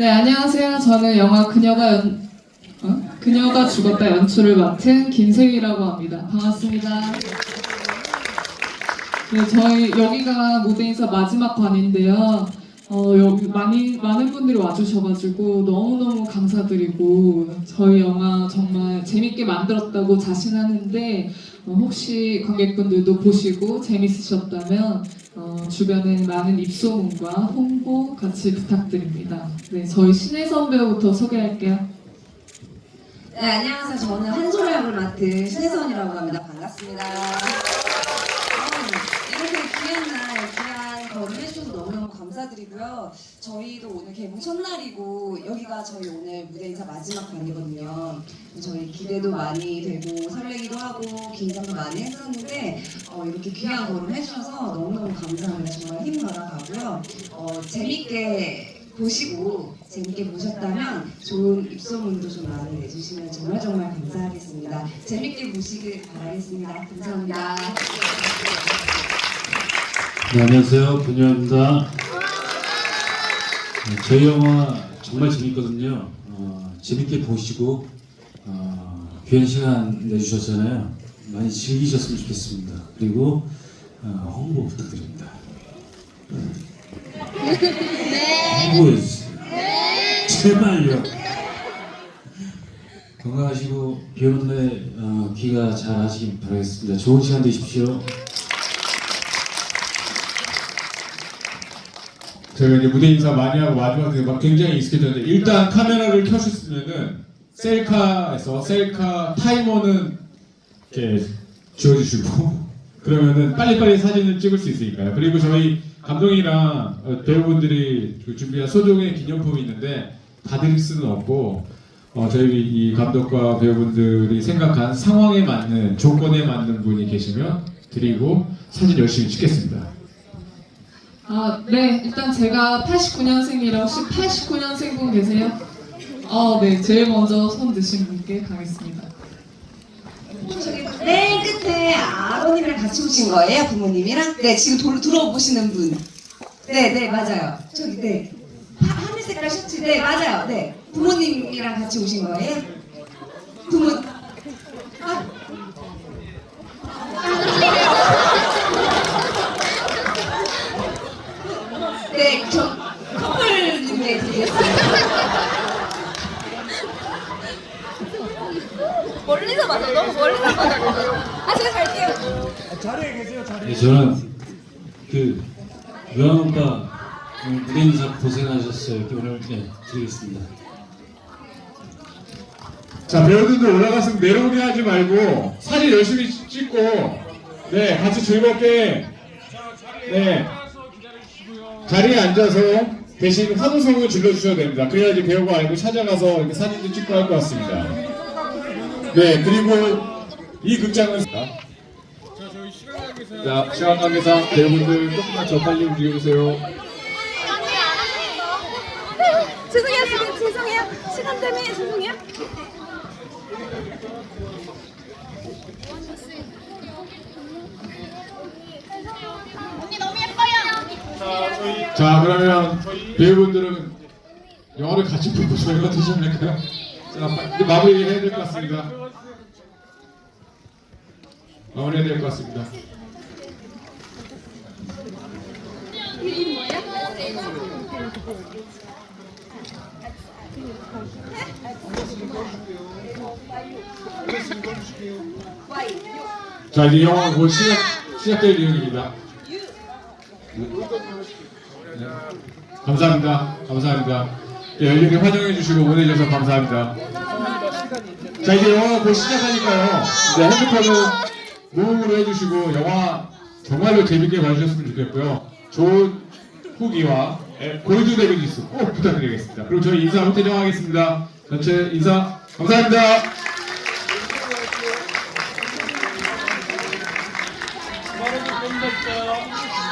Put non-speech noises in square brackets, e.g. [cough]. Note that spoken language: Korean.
네, 안녕하세요. 저는 영화 그녀가 연, 어? 그녀가 죽었다 연출을 맡은 김세희라고 합니다. 반갑습니다. 네, 저희 여기가 무대 인사 마지막 관인데요. 어, 여기 많이 많은 분들이 와주셔가지고 너무너무 감사드리고 저희 영화 정말 재밌게 만들었다고 자신하는데 어, 혹시 관객분들도 보시고 재밌으셨다면 어, 주변에 많은 입소문과 홍보 같이 부탁드립니다. 네, 저희 신혜선 배우부터 소개할게요. 네, 안녕하세요. 저는 한솔 역을 맡은 신혜선이라고 합니다. 반갑습니다. 어, 이렇게 귀한 날, 귀한 거를 해주셔서 너무너무 감사드리고요. 저희도 오늘 개봉 첫날이고, 여기가 저희 오늘 무대 인사 마지막 관이거든요. 저희 기대도 많이 되고, 설레기도 하고, 긴장도 많이 했었는데, 어, 이렇게 귀한 거를 해주셔서 너무너무 감사합니다. 정말 힘 받아가고요. 어, 재밌게 보시고 재밌게 보셨다면 좋은 입소문도 좀 많이 내주시면 정말 정말 감사하겠습니다. 재밌게 보시길 바라겠습니다. 감사합니다. 네, 안녕하세요. 분유입니다. 네, 저희 영화 정말 재밌거든요. 어, 재밌게 보시고 어, 귀한 시간 내주셨잖아요. 많이 즐기셨으면 좋겠습니다. 그리고 어, 홍보 부탁드립니다. 홍보해주세요. 제발요. 건강하시고 비 오는 날 어, 귀가 잘 하시길 바라겠습니다. 좋은 시간 되십시오. 저희가 이제 무대 인사 많이 하고 마지막에 막 굉장히 익숙해졌는데 일단 카메라를 켜주시면은 셀카에서 셀카 타이머는 이렇게 지워주시고 [laughs] 그러면은 빨리빨리 사진을 찍을 수 있으니까요. 그리고 저희 감독이랑 어, 배우분들이 그 준비한 소정의 기념품이 있는데 다 드릴 수는 없고 어, 저희 이 감독과 배우분들이 생각한 상황에 맞는 조건에 맞는 분이 계시면 드리고 사진 열심히 찍겠습니다. 아, 네. 일단 제가 89년생이라 혹시 89년생 분 계세요? 어, 네. 제일 먼저 손 드신 분께 가겠습니다. 저기 맨 끝에 아버님이랑 같이 오신 거예요? 부모님이랑? 네, 지금 돌, 들어보시는 분. 네, 네, 맞아요. 저기, 네. 하, 하늘 색깔 셔츠. 네, 맞아요. 네. 부모님이랑 같이 오신 거예요? 부모. 아. 네, 저 커플인데 드리겠습니다. 멀리서 맞아 너무 멀리서 맞아 아 제가 갈게요 네, 저는 그 유한 오빠 오늘 무대 인사 고생하셨어요. 이렇게 오늘 네, 드리겠습니다. 자 배우들도 올라가서 내려오게 하지 말고 사진 열심히 찍고 네 같이 즐겁게 네 자리에 앉아서 대신 환호성을 질러주셔야 됩니다. 그래야지 배우가 아니고 찾아가서 이렇게 사진도 찍고 할 것 같습니다. 네 그리고 이 극장은 자 시간 관계상 배우분들 조금만 더 빨리 움직여주세요. 죄송해요 지금 죄송해요 시간 때문에 죄송해요 언니 너무 예뻐요 자 그러면 배우분들은 영화를 같이 보고 저희가 되지 않을까요? 자 마- 이제 마무리 해야 될 것 같습니다. 마무리 해야 될 것 같습니다. 자 이제 영화 곧 시작 시작될 내용입니다. 네. 감사합니다. 감사합니다. 예, 열렬히 환영해 주시고 보내주셔서 감사합니다. 자 이제 영화 곧 시작하니까요. 이제 핸드폰을 모음으로 해주시고 영화 정말로 재밌게 봐주셨으면 좋겠고요. 좋은 후기와 예, 골드 데뷔뉴스 꼭 부탁드리겠습니다. 그리고 저희 인사 한번 대정하겠습니다. 전체 인사 감사합니다. 수고하셨습니다.